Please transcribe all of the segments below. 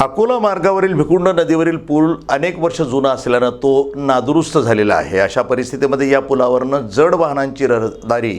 अकोला मार्गावरील भिकुंड नदीवरील पूल अनेक वर्ष जुना असल्यानं तो नादुरुस्त झालेला आहे. अशा परिस्थितीमध्ये या पुलावरनं जड वाहनांची रहदारी.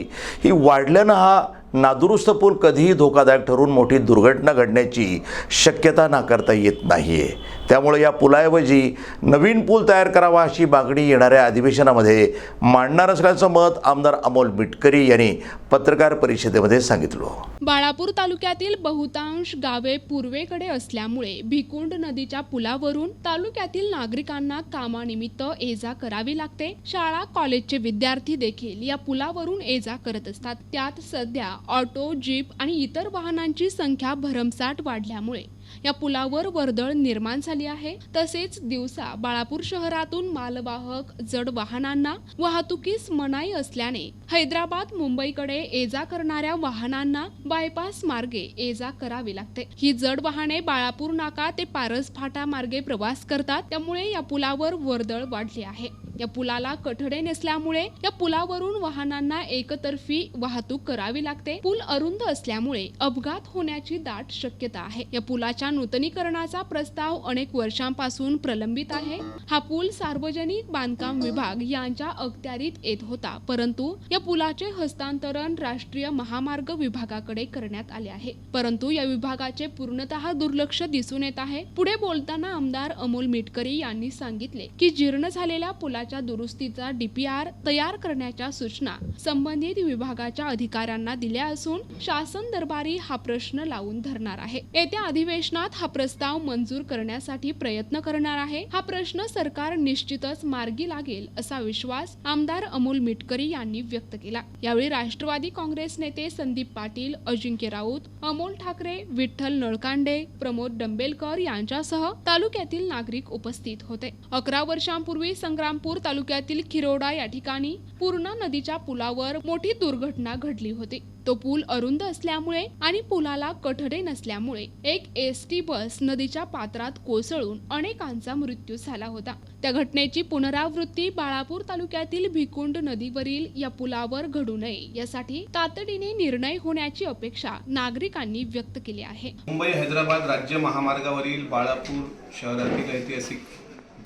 ही वाढल्यानं हा नादुरुस्त पूल कधीही धोकादायक ठरून मोठी दुर्घटना घडण्याची शक्यता नाकारता येत नाही आहे त्यामुळे या पुलाऐवजी नवीन पूल तयार करावा अशी मागणी येणाऱ्या अधिवेशनामध्ये मांडणार असल्याचं मत आमदार अमोल मिटकरी यांनी पत्रकार परिषदेमध्ये सांगितलं. बाळापूर तालुक्यातील बहुतांश गावे पूर्वेकडे असल्यामुळे भिकुंड नदीच्या पुलावरून तालुक्यातील नागरिकांना कामानिमित्त ये जा करावी लागते. शाळा कॉलेजचे विद्यार्थी देखील या पुलावरून ये जा करत असतात. त्यात सध्या ऑटो जीप आणि इतर वाहनांची संख्या भरमसाठ वाढल्यामुळे या पुलावर वर्दळ निर्माण झाली आहे. तसेच दिवसा बाळापूर शहरातून मालवाहक जड वाहनांना वाहतुकीस मनाई असल्याने हैदराबाद मुंबईकडे ये जा करणाऱ्या वाहनांना बायपास मार्गे ये जा करावी लागते. ही जड वाहने बाळापूर नाका ते पारस फाटा मार्गे प्रवास करतात. त्यामुळे या पुलावर वर्दळ वाढली आहे. या पुलाला कठडे नसल्यामुळे या पुलावरून वाहनांना एकतर्फी वाहतूक करावी लागते. पूल अरुंद असल्यामुळे अपघात होण्याची दाट शक्यता आहे. या पुलाच्या नूतनीकरणाचा प्रस्ताव अनेक वर्षांपासून प्रलंबित आहे. हा पूल सार्वजनिक बांधकाम विभाग यांच्या अखत्यारीत येत होता परंतु या पुलाचे हस्तांतरण राष्ट्रीय महामार्ग विभागाकडे करण्यात आले आहे. परंतु या विभागाचे पूर्णतः दुर्लक्ष दिसून येत आहे. पुढे बोलताना आमदार अमोल मिटकरी यांनी सांगितले की जीर्ण झालेल्या पुलाच्या दुरुस्तीचा डीपीआर तयार करण्याच्या सूचना संबंधित विभागाच्या अधिकाऱ्यांना दिल्या असून शासन दरबारी हा प्रश्न लावून धरणार आहे. येत्या अधिवेशनात हा प्रस्ताव मंजूर करण्यासाठी प्रयत्न करणार आहे. हा प्रश्न सरकार निश्चितच मार्गी लागेल असा विश्वास आमदार अमोल मिटकरी यांनी व्यक्त केला. यावेळी राष्ट्रवादी काँग्रेस नेते संदीप पाटील अजिंक्य राऊत अमोल ठाकरे विठ्ठल नळकांडे प्रमोद डंबेलकर यांच्यासह तालुक्यातील नागरिक उपस्थित होते. अकरा वर्षांपूर्वी संग्रामपूर तालुक्यातील खिरोडा या ठिकाणी पूर्णा नदीच्या पुलावर मोठी दुर्घटना घडली होती. तो पूल अरुंद असल्यामुळे आणि पुलाला कठडे नसल्यामुळे एक एस टी बस नदीच्या पात्रात कोसळून अनेकांचा मृत्यू झाला होता. त्या घटनेची पुनरावृत्ती बाळापूर तालुक्यातील भिकुंड नदीवरील या पुलावर घडू नये यासाठी तातडीने निर्णय होण्याची अपेक्षा नागरिकांनी व्यक्त केली आहे. मुंबई हैदराबाद राज्य महामार्गावरील बाळापूर शहरातील ऐतिहासिक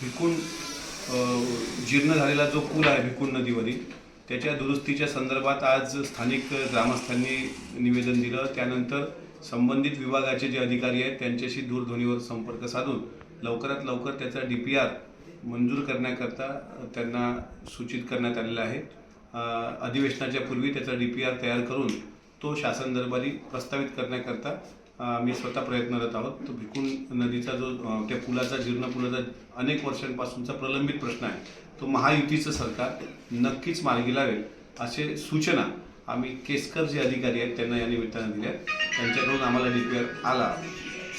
भिकुंड जीर्ण झालेला जो पूल आहे भिकून नदीवरील त्याच्या दुरुस्तीच्या संदर्भात आज स्थानिक ग्रामस्थांनी निवेदन दिलं. त्यानंतर संबंधित विभागाचे जे अधिकारी आहेत त्यांच्याशी दूरध्वनीवर संपर्क साधून लवकरात लवकर त्याचा डी पी आर मंजूर करण्याकरता त्यांना सूचित करण्यात आलेलं आहे. अधिवेशनाच्या पूर्वी त्याचा डी पी आर तयार करून तो शासन दरबारी प्रस्तावित करण्याकरता मी स्वतः प्रयत्नरत आहोत. तो भिकून नदीचा जो त्या पुलाचा जीर्ण पुलाचा अनेक वर्षांपासूनचा प्रलंबित प्रश्न आहे. तो महायुतीचं सरकार नक्कीच मार्गी लावेल असे सूचना आम्ही केसकर जे अधिकारी आहेत त्यांना या निमित्तानं दिल्या त्यांच्याकडून आम्हाला डी आला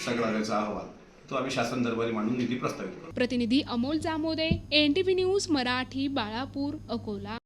सगळा त्याचा अहवाल. तो आम्ही शासन दरबारी मांडून निधी प्रस्तावित करू प्रतिनिधी अमोल जामोदे एनटीव्ही न्यूज मराठी बाळापूर अकोला.